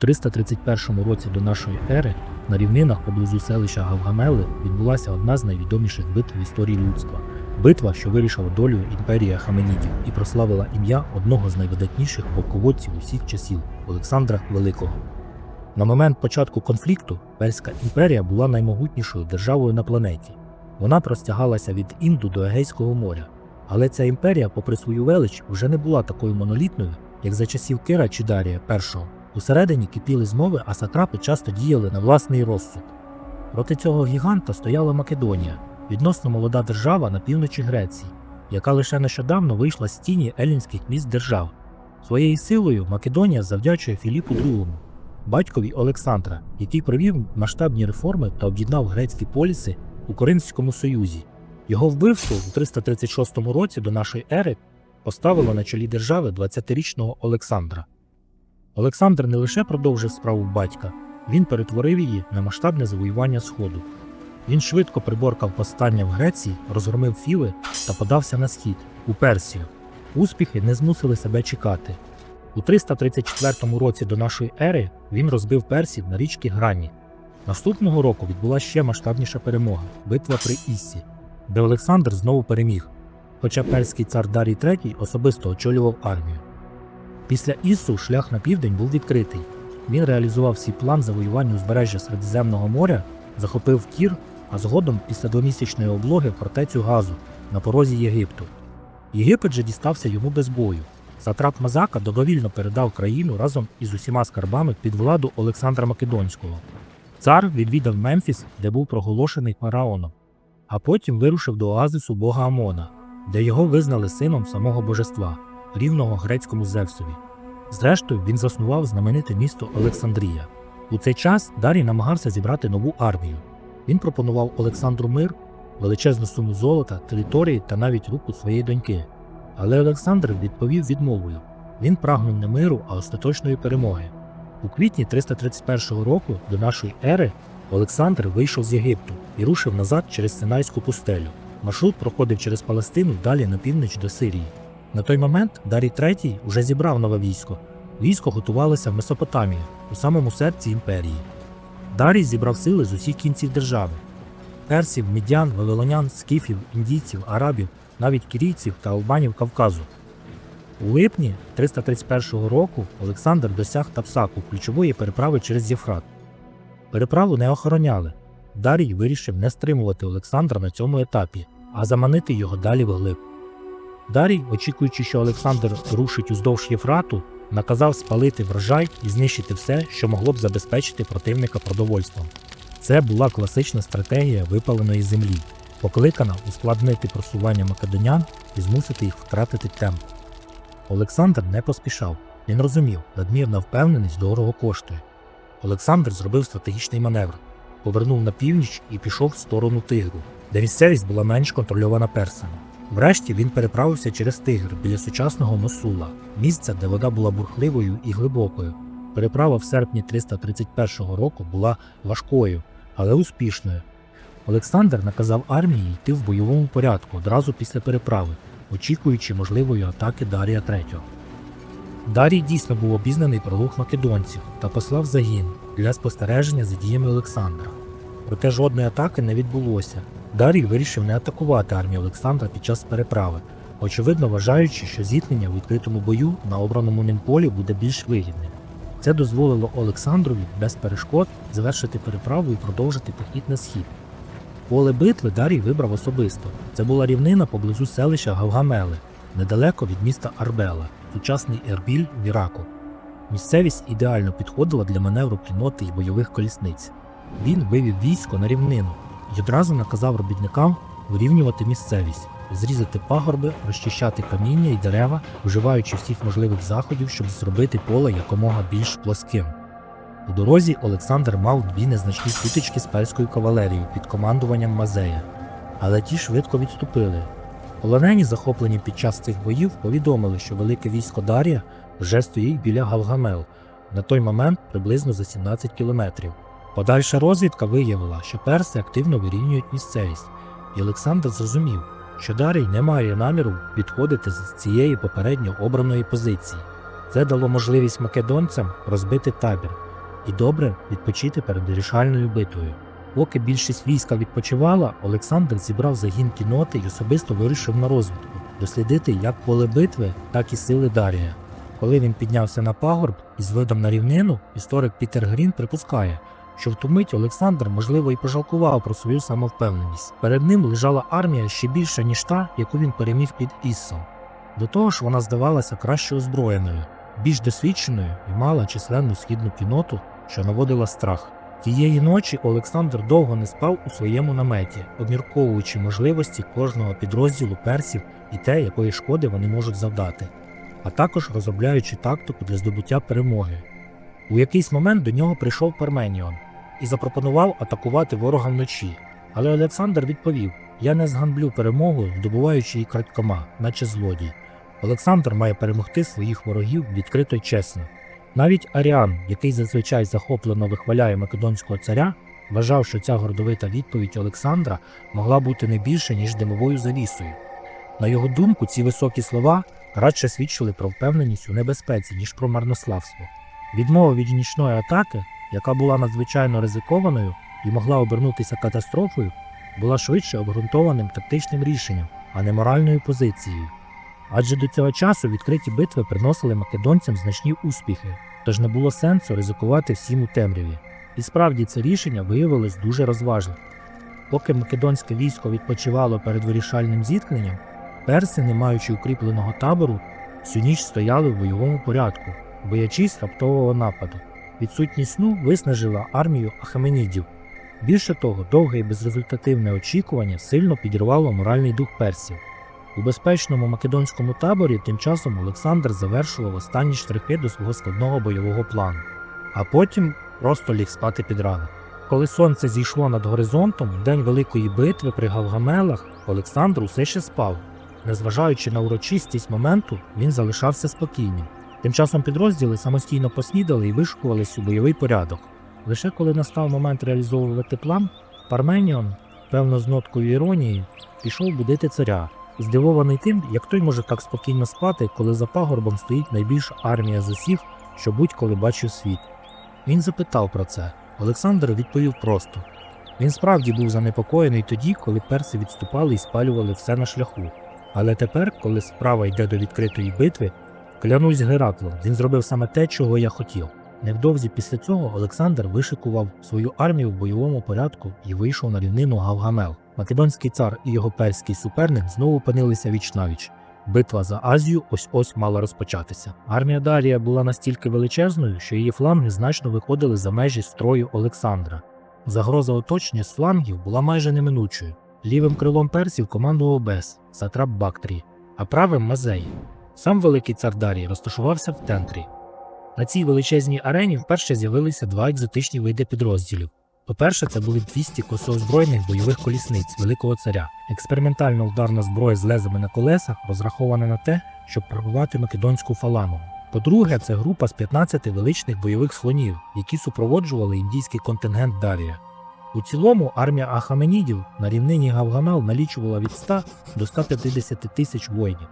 331 році до нашої ери на рівнинах поблизу селища Гавгамели відбулася одна з найвідоміших битв в історії людства. Битва, що вирішила долю імперії Хаменідів і прославила ім'я одного з найвидатніших полководців усіх часів Олександра Великого. На момент початку конфлікту Перська імперія була наймогутнішою державою на планеті. Вона простягалася від Інду до Егейського моря. Але ця імперія, попри свою велич, вже не була такою монолітною, як за часів Кира чи Дарія І. Усередині кипіли змови, а сатрапи часто діяли на власний розсуд. Проти цього гіганта стояла Македонія, відносно молода держава на півночі Греції, яка лише нещодавно вийшла з тіні елінських міст держав. Своєю силою Македонія завдячує Філіпу II, батькові Олександра, який провів масштабні реформи та об'єднав грецькі поліси у Коринфському союзі. Його вбивство у 336 році до нашої ери поставило на чолі держави 20-річного Олександра. Олександр не лише продовжив справу батька, він перетворив її на масштабне завоювання Сходу. Він швидко приборкав повстання в Греції, розгромив Філи та подався на схід у Персію. Успіхи не змусили себе чекати. У 334 році до нашої ери він розбив персів на річці Грані. Наступного року відбула ще масштабніша перемога битва при Іссі, де Олександр знову переміг, хоча перський цар Дарій III особисто очолював армію. Після Іссу шлях на південь був відкритий. Він реалізував свій план завоювання узбережжя Середземного моря, захопив Кір, а згодом після двомісячної облоги фортецю Газу на порозі Єгипту. Єгипет же дістався йому без бою. Сатрап Мазака добровільно передав країну разом із усіма скарбами під владу Олександра Македонського. Цар відвідав Мемфіс, де був проголошений фараоном, а потім вирушив до оазису бога Амона, де його визнали сином самого божества, рівного грецькому Зевсові. Зрештою, він заснував знамените місто Олександрія. У цей час Дарій намагався зібрати нову армію. Він пропонував Олександру мир, величезну суму золота, території та навіть руку своєї доньки. Але Олександр відповів відмовою. Він прагнув не миру, а остаточної перемоги. У квітні 331 року до нашої ери Олександр вийшов з Єгипту і рушив назад через Синайську пустелю. Маршрут проходив через Палестину далі на північ до Сирії. На той момент Дарій III уже зібрав нове військо. Військо готувалося в Месопотамії, у самому серці імперії. Дарій зібрав сили з усіх кінців держави: персів, мідян, вавилонян, скіфів, індійців, арабів, навіть кірійців та албанів Кавказу. У липні 331 року Олександр досяг Тапсаку, ключової переправи через Єфрат. Переправу не охороняли. Дарій вирішив не стримувати Олександра на цьому етапі, а заманити його далі вглиб. Дарій, очікуючи, що Олександр рушить уздовж Єфрату, наказав спалити врожай і знищити все, що могло б забезпечити противника продовольством. Це була класична стратегія випаленої землі, покликана ускладнити просування македонян і змусити їх втратити темп. Олександр не поспішав. Він розумів, надмірна впевненість дорого коштує. Олександр зробив стратегічний маневр, повернув на північ і пішов в сторону Тигру, де місцевість була менш контрольована персами. Врешті він переправився через Тигр біля сучасного Мосула, місця, де вода була бурхливою і глибокою. Переправа в серпні 331 року була важкою, але успішною. Олександр наказав армії йти в бойовому порядку одразу після переправи, очікуючи можливої атаки Дарія III. Дарій дійсно був обізнаний про рух македонців та послав загін для спостереження за діями Олександра. Проте жодної атаки не відбулося. Дарій вирішив не атакувати армію Олександра під час переправи, очевидно вважаючи, що зіткнення в відкритому бою на обраному ним полі буде більш вигідним. Це дозволило Олександрові без перешкод завершити переправу і продовжити похід на схід. Поле битви Дарій вибрав особисто. Це була рівнина поблизу селища Гавгамели, недалеко від міста Арбела, сучасний Ербіль в Іраку. Місцевість ідеально підходила для маневру кінноти і бойових колісниць. Він вивів військо на рівнину і одразу наказав робітникам вирівнювати місцевість, зрізати пагорби, розчищати каміння і дерева, вживаючи всіх можливих заходів, щоб зробити поле якомога більш плоским. У дорозі Олександр мав дві незначні сутички з перською кавалерією під командуванням Мазея, але ті швидко відступили. Полонені, захоплені під час цих боїв, повідомили, що велике військо Дар'я вже стоїть біля Галгамел, на той момент приблизно за 17 кілометрів. Подальша розвідка виявила, що перси активно вирівнюють місцевість, і Олександр зрозумів, що Дарій не має наміру відходити з цієї попередньо обраної позиції. Це дало можливість македонцям розбити табір, і добре відпочити перед вирішальною битвою. Поки більшість війська відпочивала, Олександр зібрав загін кіноти і особисто вирішив на розвідку дослідити як поле битви, так і сили Дарія. Коли він піднявся на пагорб із видом на рівнину, історик Пітер Грін припускає, що в ту мить Олександр, можливо, і пожалкував про свою самовпевненість. Перед ним лежала армія ще більша, ніж та, яку він переміг під Іссом. До того ж, вона здавалася краще озброєною, більш досвідченою і мала численну східну кіноту, що наводила страх. Тієї ночі Олександр довго не спав у своєму наметі, обмірковуючи можливості кожного підрозділу персів і те, якої шкоди вони можуть завдати, а також розробляючи тактику для здобуття перемоги. У якийсь момент до нього прийшов Парменіон і запропонував атакувати ворога вночі. Але Олександр відповів: Я не зганблю перемогу, здобуваючи її крадькома, наче злодій. Олександр має перемогти своїх ворогів відкрито й чесно. Навіть Аріан, який зазвичай захоплено вихваляє македонського царя, вважав, що ця гордовита відповідь Олександра могла бути не більше, ніж димовою завісою. На його думку, ці високі слова радше свідчили про впевненість у небезпеці, ніж про марнославство. Відмова від нічної атаки, яка була надзвичайно ризикованою і могла обернутися катастрофою, була швидше обґрунтованим тактичним рішенням, а не моральною позицією. Адже до цього часу відкриті битви приносили македонцям значні успіхи, тож не було сенсу ризикувати всім у темряві. І справді це рішення виявилось дуже розважним. Поки македонське військо відпочивало перед вирішальним зіткненням, перси, не маючи укріпленого табору, всю ніч стояли в бойовому порядку, боячись раптового нападу. Відсутність сну виснажила армію ахаменідів. Більше того, довге і безрезультативне очікування сильно підірвало моральний дух персів. У безпечному македонському таборі тим часом Олександр завершував останні штрихи до свого складного бойового плану, а потім просто ліг спати під ранок. Коли сонце зійшло над горизонтом, день великої битви при Гавгамелах, Олександр усе ще спав. Незважаючи на урочистість моменту, він залишався спокійним. Тим часом підрозділи самостійно поснідали і вишукувались у бойовий порядок. Лише коли настав момент реалізовувати план, Парменіон, певно з ноткою іронії, пішов будити царя, здивований тим, як той може так спокійно спати, коли за пагорбом стоїть найбільша армія з усіх, що будь-коли бачив світ. Він запитав про це. Олександр відповів просто. Він справді був занепокоєний тоді, коли перси відступали і спалювали все на шляху. Але тепер, коли справа йде до відкритої битви, клянусь Гераклом, він зробив саме те, чого я хотів. Невдовзі після цього Олександр вишикував свою армію в бойовому порядку і вийшов на рівнину Гавгамел. Македонський цар і його перський суперник знову опинилися віч навіч. Битва за Азію ось ось мала розпочатися. Армія Дарія була настільки величезною, що її фланги значно виходили за межі строю Олександра. Загроза оточення з флангів була майже неминучою. Лівим крилом персів командував Бес, сатрап Бактрії, а правим Мазей. Сам великий цар Дарій розташувався в центрі. На цій величезній арені вперше з'явилися два екзотичні види підрозділів. По-перше, це були 200 косоозброєних бойових колісниць Великого царя, експериментальна ударна зброя з лезами на колесах, розрахована на те, щоб пробивати македонську фалангу. По-друге, це група з 15 величних бойових слонів, які супроводжували індійський контингент Дарія. У цілому армія Ахаменідів на рівнині Гавгамел налічувала від 100 до 150 тисяч воїнів,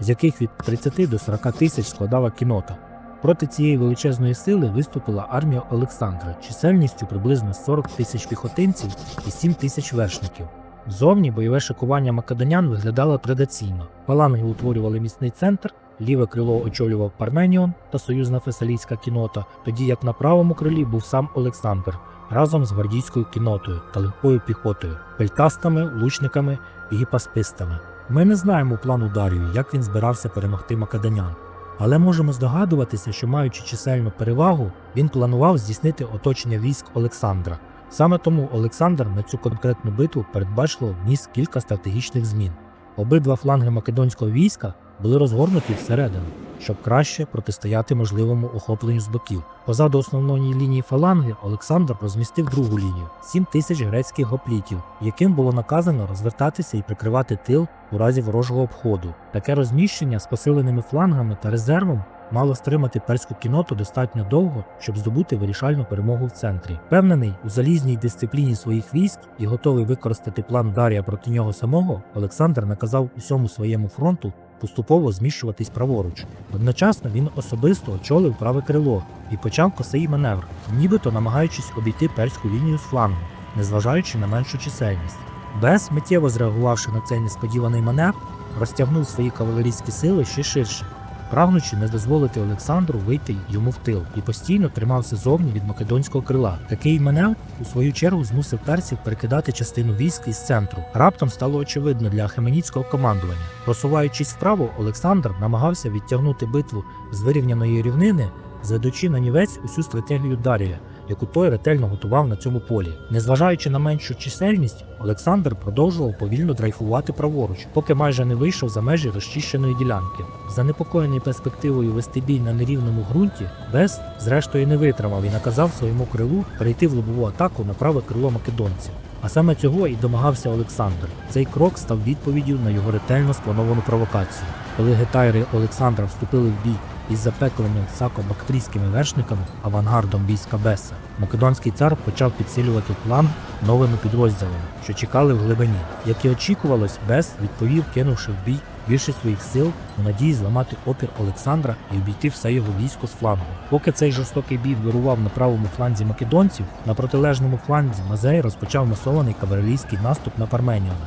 з яких від 30 до 40 тисяч складала кінота. Проти цієї величезної сили виступила армія Олександра чисельністю приблизно 40 тисяч піхотинців і 7 тисяч вершників. Зовні бойове шикування македонян виглядало традиційно. Фаланги утворювали міцний центр, ліве крило очолював Парменіон та союзна фесалійська кінота, тоді як на правому крилі був сам Олександр разом з гвардійською кінотою та легкою піхотою, пелькастами, лучниками і гіпаспистами. Ми не знаємо плану Дарію, як він збирався перемогти макаданян, Але можемо здогадуватися, що маючи чисельну перевагу, він планував здійснити оточення військ Олександра. Саме тому Олександр на цю конкретну битву передбачливо вніс кілька стратегічних змін. Обидва фланги македонського війська були розгорнуті всередину, щоб краще протистояти можливому охопленню з боків. Позаду основної лінії фаланги Олександр розмістив другу лінію 7 тисяч грецьких гоплітів, яким було наказано розвертатися і прикривати тил у разі ворожого обходу. Таке розміщення з посиленими флангами та резервом мало стримати перську кіноту достатньо довго, щоб здобути вирішальну перемогу в центрі. Впевнений у залізній дисципліні своїх військ і готовий використати план Дарія проти нього самого, Олександр наказав усьому своєму фронту поступово зміщуватись праворуч. Одночасно він особисто очолив праве крило і почав косий маневр, нібито намагаючись обійти перську лінію з флангу, незважаючи на меншу чисельність. Бес, миттєво зреагувавши на цей несподіваний маневр, розтягнув свої кавалерійські сили ще ширше, прагнучи не дозволити Олександру вийти йому в тил і постійно тримався зовні від македонського крила. Такий маневр у свою чергу змусив персів перекидати частину військ із центру. Раптом стало очевидно для хеменіцького командування. Просуваючись вправо, Олександр намагався відтягнути битву з вирівняної рівнини, зведучи на нівець усю стратегію Дарія, яку той ретельно готував на цьому полі. Незважаючи на меншу чисельність, Олександр продовжував повільно дрейфувати праворуч, поки майже не вийшов за межі розчищеної ділянки. Занепокоєний перспективою вести бій на нерівному ґрунті, Бес зрештою не витримав і наказав своєму крилу перейти в лобову атаку на праве крило македонців. А саме цього і домагався Олександр. Цей крок став відповіддю на його ретельно сплановану провокацію. Коли гетайри Олександра вступили в бій із запекленими сако-бактрійськими вершниками, авангардом війська Беса, македонський цар почав підсилювати план новими підрозділами, що чекали в глибині. Як і очікувалось, Бес відповів, кинувши в бій більшість своїх сил у надії зламати опір Олександра і обійти все його військо з флангу. Поки цей жорстокий бій вирував на правому фланзі македонців, на протилежному фланзі Мазей розпочав масований кавалерійський наступ на Парменіона,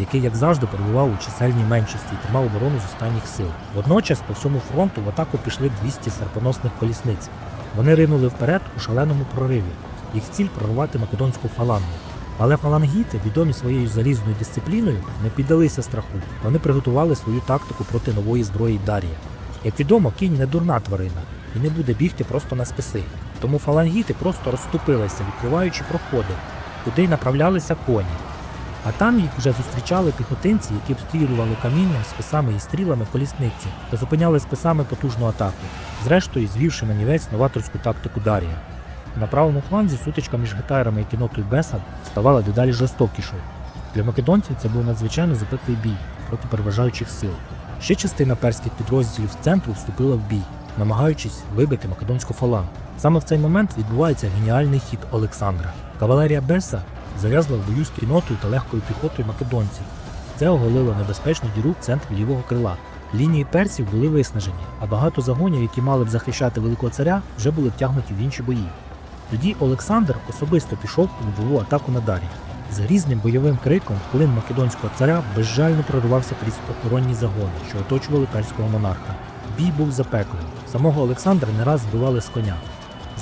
який, як завжди, перебував у чисельній меншості і тримав оборону з останніх сил. Водночас по всьому фронту в атаку пішли 200 серпоносних колісниць. Вони ринули вперед у шаленому прориві. Їх ціль прорвати македонську фалангу. Але фалангіти, відомі своєю залізною дисципліною, не піддалися страху. Вони приготували свою тактику проти нової зброї Дарія. Як відомо, кінь не дурна тварина і не буде бігти просто на списи. Тому фалангіти просто розступилися, відкриваючи проходи, куди й направлялися коні. А там їх вже зустрічали піхотинці, які обстрілювали камінням, списами і стрілами колісниці та зупиняли списами потужну атаку, зрештою звівши на нівець новаторську тактику Дарія. На правому фланзі сутичка між гетайрами і кінотою Беса ставала дедалі жорстокішою. Для македонців це був надзвичайно запеклий бій проти переважаючих сил. Ще частина перських підрозділів з центру вступила в бій, намагаючись вибити македонську фалангу. Саме в цей момент відбувається геніальний хід Олександра. Кавалерія Беса зав'язла в бою з кінотою та легкою піхотою македонців. Це оголило небезпечну діру в центрі лівого крила. Лінії персів були виснажені, а багато загонів, які мали б захищати великого царя, вже були втягнуті в інші бої. Тоді Олександр особисто пішов у лобову атаку на Дарі. З грізним бойовим криком клин македонського царя безжально проривався крізь охоронні загони, що оточували перського монарха. Бій був запеклим. Самого Олександра не раз збивали з коня.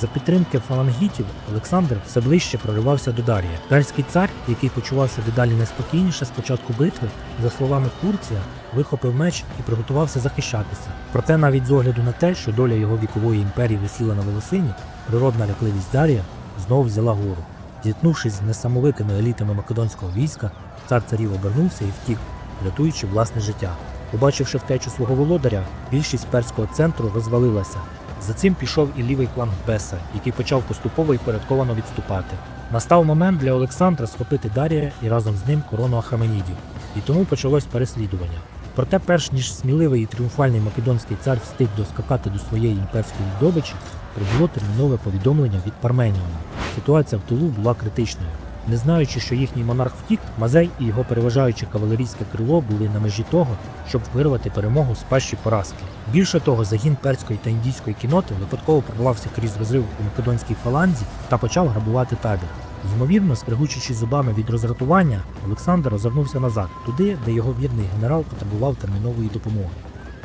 За підтримки фалангітів Олександр все ближче проривався до Дарія. Перський цар, який почувався дедалі неспокійніше з початку битви, за словами Курція, вихопив меч і приготувався захищатися. Проте навіть з огляду на те, що доля його вікової імперії висіла на волосині, природна лякливість Дарія знову взяла гору. Зіткнувшись з несамовитими елітами македонського війська, цар царів обернувся і втік, рятуючи власне життя. Побачивши втечу свого володаря, більшість перського центру розвалилася. За цим пішов і лівий фланг Беса, який почав поступово і порядковано відступати. Настав момент для Олександра схопити Дарія і разом з ним корону Ахаменідів, і тому почалось переслідування. Проте, перш ніж сміливий і тріумфальний македонський цар встиг доскакати до своєї імперської здобичі, прибуло термінове повідомлення від Парменіона. Ситуація в тилу була критичною. Не знаючи, що їхній монарх втік, Мазей і його переважаюче кавалерійське крило були на межі того, щоб вирвати перемогу з пащі поразки. Більше того, загін перської та індійської кіноти випадково прорвався крізь розрив у македонській фаланзі та почав грабувати табір. Ймовірно, скригучучи зубами від роздратування, Олександр озирнувся назад, туди, де його вірний генерал потребував термінової допомоги.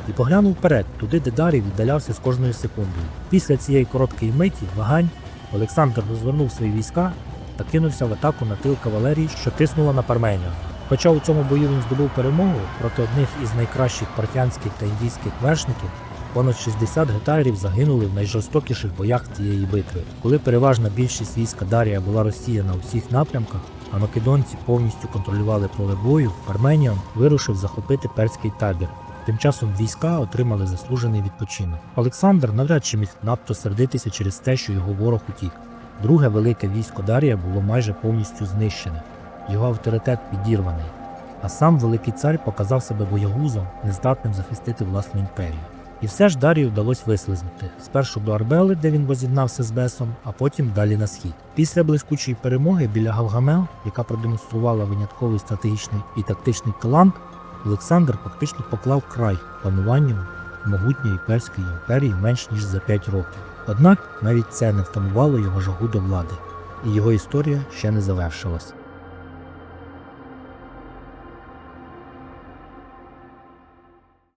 І поглянув вперед, туди, де Дарій віддалявся з кожною секундою. Після цієї короткої миті вагань Олександр розвернув свої війська та кинувся в атаку на тил кавалерії, що тиснула на Парменію. Хоча у цьому бою він здобув перемогу проти одних із найкращих партянських та індійських вершників, понад 60 гетайрів загинули в найжорстокіших боях цієї битви. Коли переважна більшість війська Дарія була розсіяна у всіх напрямках, а македонці повністю контролювали поле бою, Парменіон вирушив захопити перський табір. Тим часом війська отримали заслужений відпочинок. Олександр навряд чи міг надто сердитися через те, що його ворог утік. Друге велике військо Дарія було майже повністю знищене, його авторитет підірваний, а сам великий цар показав себе боягузом, нездатним захистити власну імперію. І все ж Дарію вдалося вислизнути спершу до Арбели, де він воз'єднався з Бесом, а потім далі на схід. Після блискучої перемоги біля Галгамел, яка продемонструвала винятковий стратегічний і тактичний талант, Олександр фактично поклав край пануванню могутньої перської імперії менш ніж за 5 років. Однак навіть це не втамувало його жагу до влади, і його історія ще не завершилась.